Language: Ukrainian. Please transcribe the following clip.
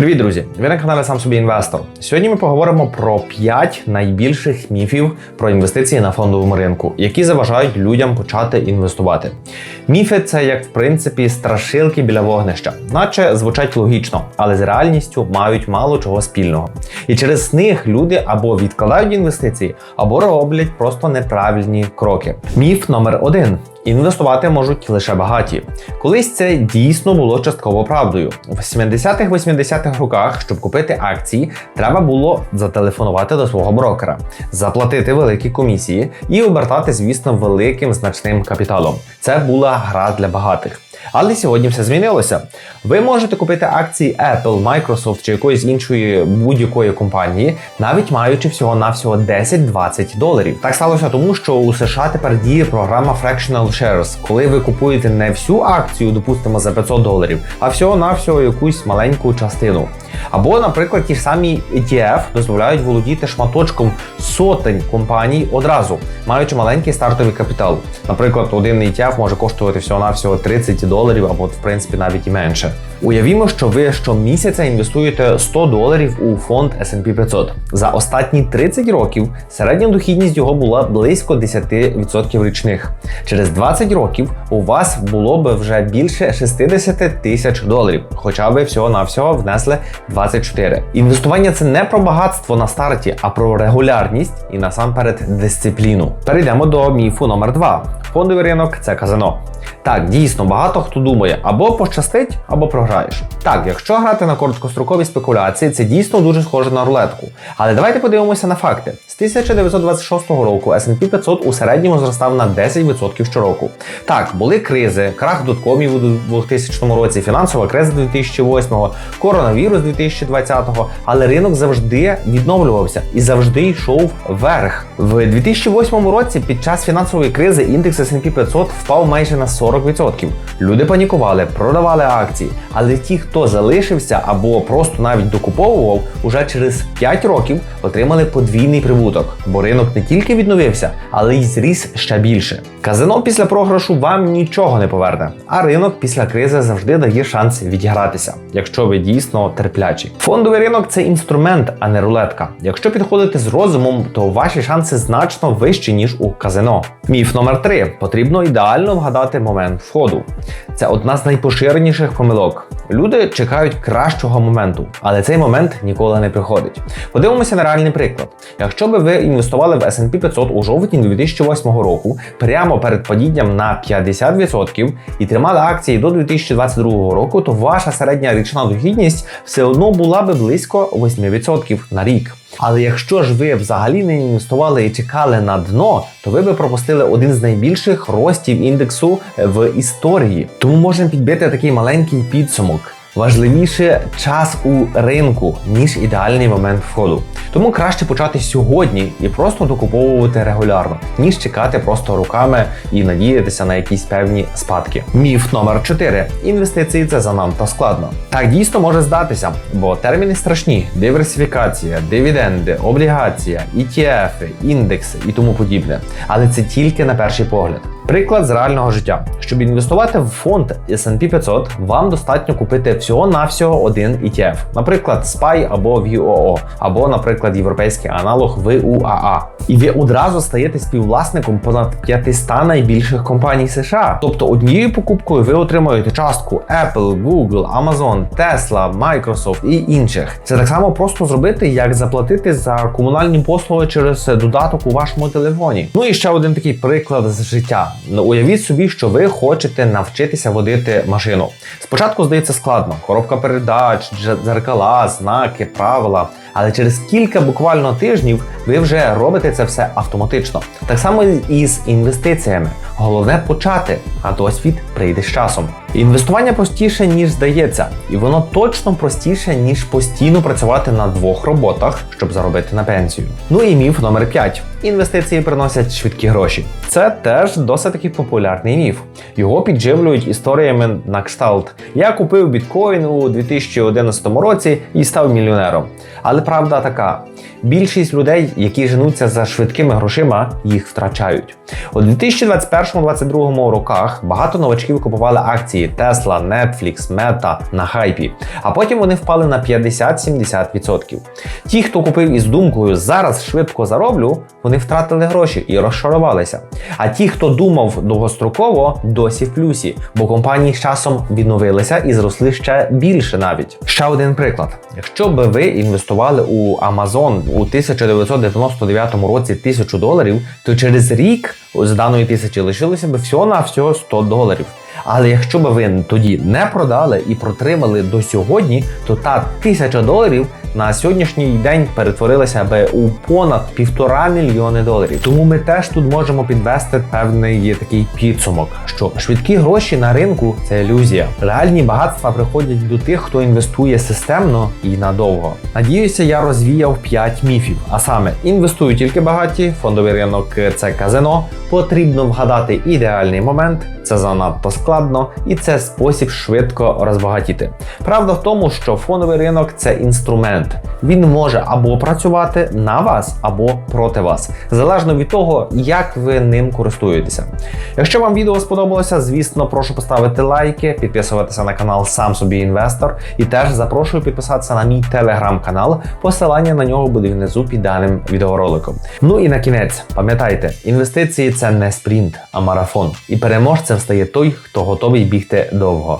Привіт, друзі! Ви на каналі Сам собі інвестор. Сьогодні ми поговоримо про 5 найбільших міфів про інвестиції на фондовому ринку, які заважають людям почати інвестувати. Міфи це як в принципі страшилки біля вогнища, наче звучать логічно, але з реальністю мають мало чого спільного. І через них люди або відкладають інвестиції, або роблять просто неправильні кроки. Міф номер один. Інвестувати можуть лише багаті. Колись це дійсно було частково правдою. В 70-х-80-х роках, щоб купити акції, треба було зателефонувати до свого брокера, заплатити великі комісії і обертати, звісно, великим значним капіталом. Це була гра для багатих. Але сьогодні все змінилося. Ви можете купити акції Apple, Microsoft чи якоїсь іншої будь-якої компанії, навіть маючи всього-навсього 10-20 доларів. Так сталося тому, що у США тепер діє програма Fractional Shares, коли ви купуєте не всю акцію, допустимо, за 500 доларів, а всього-навсього якусь маленьку частину. Або, наприклад, ті ж самі ETF дозволяють володіти шматочком сотень компаній одразу, маючи маленький стартовий капітал. Наприклад, один ETF може коштувати всього-навсього 30 доларів, або в принципі навіть і менше. Уявімо, що ви щомісяця інвестуєте 100 доларів у фонд S&P 500. За останні 30 років середня дохідність його була близько 10% річних. Через 20 років у вас було би вже більше 60 тисяч доларів, хоча ви всього-навсього внесли 24. Інвестування це не про багатство на старті, а про регулярність і насамперед дисципліну. Перейдемо до міфу номер 2 Фондовий ринок це казино. Так, дійсно, багато хто думає, або пощастить, або програєш. Так, якщо грати на короткострокові спекуляції, це дійсно дуже схоже на рулетку. Але давайте подивимося на факти. З 1926 року S&P 500 у середньому зростав на 10% щороку. Так, були кризи, крах доткомів у 2000 році, фінансова криза 2008, коронавірус 2020-го, але ринок завжди відновлювався і завжди йшов вверх. В 2008 році під час фінансової кризи індекс S&P 500 впав майже на 40%. Люди панікували, продавали акції, але ті, хто залишився або просто навіть докуповував, уже через 5 років отримали подвійний прибуток, бо ринок не тільки відновився, але й зріс ще більше. Казино після програшу вам нічого не поверне, а ринок після кризи завжди дає шанс відігратися, якщо ви дійсно терплячі. Фондовий ринок це інструмент, а не рулетка. Якщо підходити з розумом, то ваші шанси значно вищі ніж у казино. Міф номер 3. Потрібно ідеально вгадати момент входу. Це одна з найпоширеніших помилок. Люди чекають кращого моменту, але цей момент ніколи не приходить. Подивимося на реальний приклад. Якщо би ви інвестували в S&P 500 у жовтні 2008 року, прямо перед падінням на 50% і тримали акції до 2022 року, то ваша середня річна дохідність все одно була би близько 8% на рік. Але якщо ж ви взагалі не інвестували і чекали на дно, то ви би пропустили один з найбільших ростів індексу в історії. Тому можемо підбити такий маленький підсумок. Важливіше час у ринку, ніж ідеальний момент входу. Тому краще почати сьогодні і просто докуповувати регулярно, ніж чекати просто руками і надіятися на якісь певні спадки. Міф номер 4. Інвестиції це занадто складно. Так дійсно може здатися, бо терміни страшні: диверсифікація, дивіденди, облігація, ETF, індекси і тому подібне. Але це тільки на перший погляд. Приклад з реального життя. Щоб інвестувати в фонд S&P 500, вам достатньо купити всього-навсього один ETF, наприклад, SPY або VOO, або, наприклад, європейський аналог VUAA. І ви одразу стаєте співвласником понад 500 найбільших компаній США. Тобто однією покупкою ви отримуєте частку Apple, Google, Amazon, Tesla, Microsoft і інших. Це так само просто зробити, як заплатити за комунальні послуги через додаток у вашому телефоні. Ну і ще один такий приклад з життя. Ну, уявіть собі, що ви хочете навчитися водити машину. Спочатку здається складно: коробка передач, дзеркала, знаки, правила. Але через кілька буквально тижнів ви вже робите це все автоматично. Так само і з інвестиціями. Головне почати, а досвід прийде з часом. Інвестування простіше, ніж здається, і воно точно простіше, ніж постійно працювати на двох роботах, щоб заробити на пенсію. Ну і міф номер 5. Інвестиції приносять швидкі гроші. Це теж досить таки популярний міф. Його підживлюють історіями на кшталт. Я купив біткоін у 2011 році і став мільйонером. Але Але правда така: більшість людей, які женуться за швидкими грошима, їх втрачають. У 2021-2022 роках багато новачків купували акції Tesla, Netflix, Meta на хайпі, а потім вони впали на 50-70%. Ті, хто купив із думкою зараз швидко зароблю, вони втратили гроші і розчарувалися. А ті, хто думав довгостроково, досі в плюсі, бо компанії з часом відновилися і зросли ще більше навіть. Ще один приклад: якщо би ви інвестували у Amazon у 1999 році 1000 доларів, то через рік з даної тисячі лишилося б всього на всього 100 доларів. Але якщо б ви тоді не продали і протримали до сьогодні, то та тисяча доларів на сьогоднішній день перетворилася би у понад півтора мільйони доларів. Тому ми теж тут можемо підвести певний такий підсумок, що швидкі гроші на ринку це ілюзія. Реальні багатства приходять до тих, хто інвестує системно і надовго. Надіюся, я розвіяв 5 міфів. А саме інвестую тільки багаті, фондовий ринок це казино. Потрібно вгадати ідеальний момент, це занадто складно, і це спосіб швидко розбагатіти. Правда в тому, що фондовий ринок це інструмент. Він може або працювати на вас, або проти вас, залежно від того, як ви ним користуєтеся. Якщо вам відео сподобалося, звісно, прошу поставити лайки, підписуватися на канал Сам собі інвестор і теж запрошую підписатися на мій телеграм-канал. Посилання на нього буде внизу під даним відеороликом. Ну і на кінець, пам'ятайте, інвестиції це не спринт, а марафон. І переможцем стає той, хто готовий бігти довго.